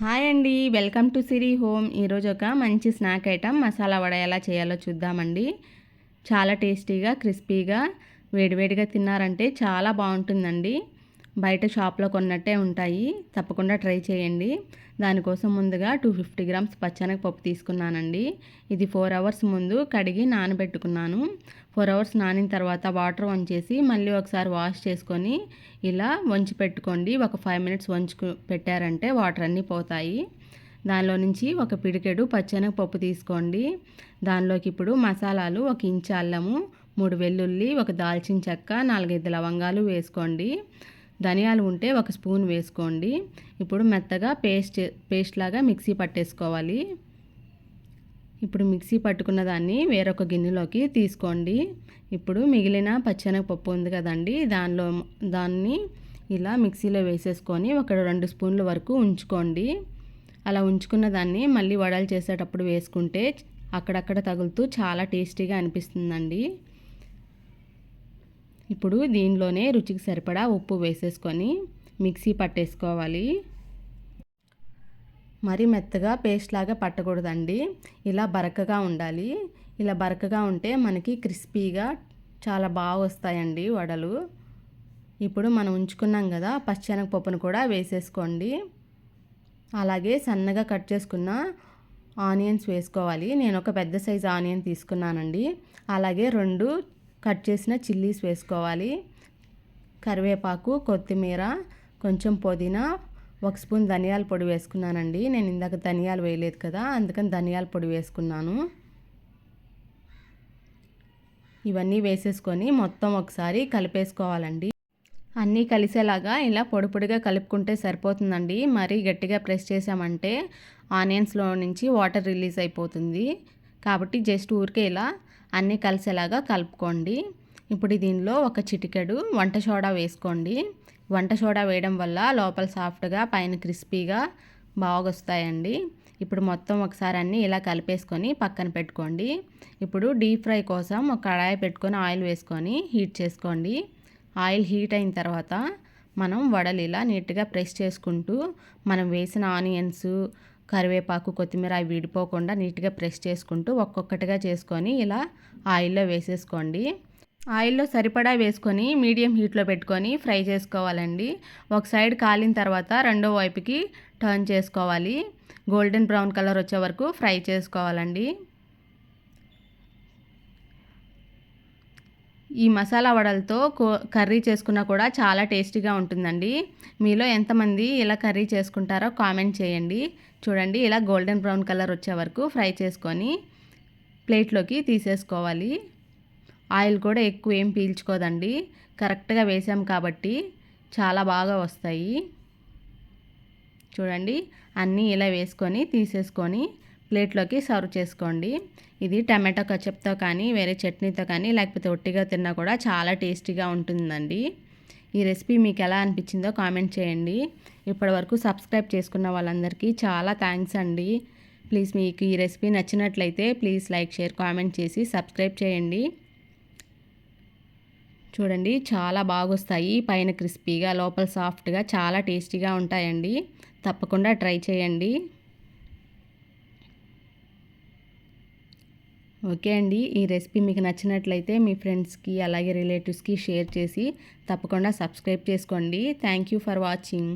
Hi అండి. Welcome to Siri home. ఈరోజు ఒక మంచి స్నాక్ ఐటమ్. మసాలా వడ ఎలా చేయాలో చూద్దామండి. చాలా టేస్టీగా క్రిస్పీగా వేడివేడిగా తిన్నారంటే చాలా బాగుంటుందండి. బయట షాప్లో కొన్నట్టే ఉంటాయి. తప్పకుండా ట్రై చేయండి. దానికోసం ముందుగా టూ ఫిఫ్టీ గ్రామ్స్ పచ్చనగపప్పు తీసుకున్నానండి. ఇది ఫోర్ అవర్స్ ముందు కడిగి నానబెట్టుకున్నాను. ఫోర్ అవర్స్ నానిన తర్వాత వాటర్ వంచేసి మళ్ళీ ఒకసారి వాష్ చేసుకొని ఇలా వంచి పెట్టుకోండి. ఒక ఫైవ్ మినిట్స్ వంచుకు పెట్టారంటే వాటర్ అన్నీ పోతాయి. దానిలో నుంచి ఒక పిడికెడు పచ్చనగపప్పు తీసుకోండి. దానిలోకి ఇప్పుడు మసాలాలు ఒక ఇంచు అల్లము మూడు వెల్లుల్లి ఒక దాల్చిన చెక్క నాలుగైదు లవంగాలు వేసుకోండి. ధనియాలు ఉంటే ఒక స్పూన్ వేసుకోండి. ఇప్పుడు మెత్తగా పేస్ట్ పేస్ట్ లాగా మిక్సీ పట్టేసుకోవాలి. ఇప్పుడు మిక్సీ పట్టుకున్న దాన్ని వేరొక గిన్నెలోకి తీసుకోండి. ఇప్పుడు మిగిలిన పచ్చెనగపప్పు ఉంది కదండి దానిలో దాన్ని ఇలా మిక్సీలో వేసేసుకొని ఒక రెండు స్పూన్ల వరకు ఉంచుకోండి. అలా ఉంచుకున్న దాన్ని మళ్ళీ వడలు చేసేటప్పుడు వేసుకుంటే అక్కడక్కడ తగులుతూ చాలా టేస్టీగా అనిపిస్తుందండి. ఇప్పుడు దీనిలోనే రుచికి సరిపడా ఉప్పు వేసేసుకొని మిక్సీ పట్టేసుకోవాలి. మరి మెత్తగా పేస్ట్ లాగా పట్టకూడదండి. ఇలా బరకగా ఉండాలి. ఇలా బరకగా ఉంటే మనకి క్రిస్పీగా చాలా బాగా వస్తాయండి వడలు. ఇప్పుడు మనం ఉంచుకున్నాం కదా పచ్చనగపప్పును కూడా వేసేసుకోండి. అలాగే సన్నగా కట్ చేసుకున్న ఆనియన్స్ వేసుకోవాలి. నేను ఒక పెద్ద సైజు ఆనియన్ తీసుకున్నానండి. అలాగే రెండు కట్ చేసిన చిల్లీస్ వేసుకోవాలి. కరివేపాకు కొత్తిమీర కొంచెం పుదీనా ఒక స్పూన్ ధనియాల పొడి వేసుకున్నానండి. నేను ఇందాక ధనియాలు వేయలేదు కదా అందుకని ధనియాల పొడి వేసుకున్నాను. ఇవన్నీ వేసేసుకొని మొత్తం ఒకసారి కలిపేసుకోవాలండి. అన్నీ కలిసేలాగా ఇలా పొడి పొడిగా కలుపుకుంటే సరిపోతుందండి. మరీ గట్టిగా ప్రెస్ చేసామంటే ఆనియన్స్లో నుంచి వాటర్ రిలీజ్ అయిపోతుంది. కాబట్టి జస్ట్ ఊరికే ఇలా అన్నీ కలిసేలాగా కలుపుకోండి. ఇప్పుడు దీనిలో ఒక చిటికెడు వంట సోడా వేసుకోండి. వంట సోడా వేయడం వల్ల లోపల సాఫ్ట్గా పైన క్రిస్పీగా బాగా వస్తాయండి. ఇప్పుడు మొత్తం ఒకసారి అన్నీ ఇలా కలిపేసుకొని పక్కన పెట్టుకోండి. ఇప్పుడు డీప్ ఫ్రై కోసం ఒక కడాయి పెట్టుకొని ఆయిల్ వేసుకొని హీట్ చేసుకోండి. ఆయిల్ హీట్ అయిన తర్వాత మనం వడలు ఇలా నీట్గా ప్రెస్ చేసుకుంటూ మనం వేసిన ఆనియన్స్ కరివేపాకు కొత్తిమీర అవి విడిపోకుండా నీట్గా ప్రెస్ చేసుకుంటూ ఒక్కొక్కటిగా చేసుకొని ఇలా ఆయిల్లో వేసేసుకోండి. ఆయిల్లో సరిపడా వేసుకొని మీడియం హీట్లో పెట్టుకొని ఫ్రై చేసుకోవాలండి. ఒక సైడ్ కాలిన తర్వాత రెండో వైపుకి టర్న్ చేసుకోవాలి. గోల్డెన్ బ్రౌన్ కలర్ వచ్చే వరకు ఫ్రై చేసుకోవాలండి. ఈ మసాలా వడలతో కర్రీ చేసుకున్నా కూడా చాలా టేస్టీగా ఉంటుందండి. మీలో ఎంతమంది ఇలా కర్రీ చేసుకుంటారో కామెంట్ చేయండి. చూడండి ఇలా గోల్డెన్ బ్రౌన్ కలర్ వచ్చే వరకు ఫ్రై చేసుకొని ప్లేట్లోకి తీసేసుకోవాలి. ఆయిల్ కూడా ఎక్కువ ఏం పీల్చుకోదండి. కరెక్ట్గా వేసాం కాబట్టి చాలా బాగా వస్తాయి. చూడండి అన్నీ ఇలా వేసుకొని తీసేసుకొని ప్లేట్లోకి సర్వ్ చేసుకోండి. ఇది టమాటో కచప్తో కానీ వేరే చట్నీతో కానీ లేకపోతే ఒట్టిగా తిన్నా కూడా చాలా టేస్టీగా ఉంటుందండి. ఈ రెసిపీ మీకు ఎలా అనిపించిందో కామెంట్ చేయండి. ఇప్పటివరకు సబ్స్క్రైబ్ చేసుకున్న వాళ్ళందరికీ చాలా థ్యాంక్స్ అండి. ప్లీజ్ మీకు ఈ రెసిపీ నచ్చినట్లయితే ప్లీజ్ లైక్ షేర్ కామెంట్ చేసి సబ్స్క్రైబ్ చేయండి. చూడండి చాలా బాగొస్తాయి. పైన క్రిస్పీగా లోపల సాఫ్ట్గా చాలా టేస్టీగా ఉంటాయండి. తప్పకుండా ట్రై చేయండి. ఓకే అండి. ఈ రెసిపీ మీకు నచ్చినట్లయితే మీ ఫ్రెండ్స్కి అలాగే రిలేటివ్స్కి షేర్ చేసి తప్పకుండా సబ్స్క్రైబ్ చేసుకోండి. Thank you for watching.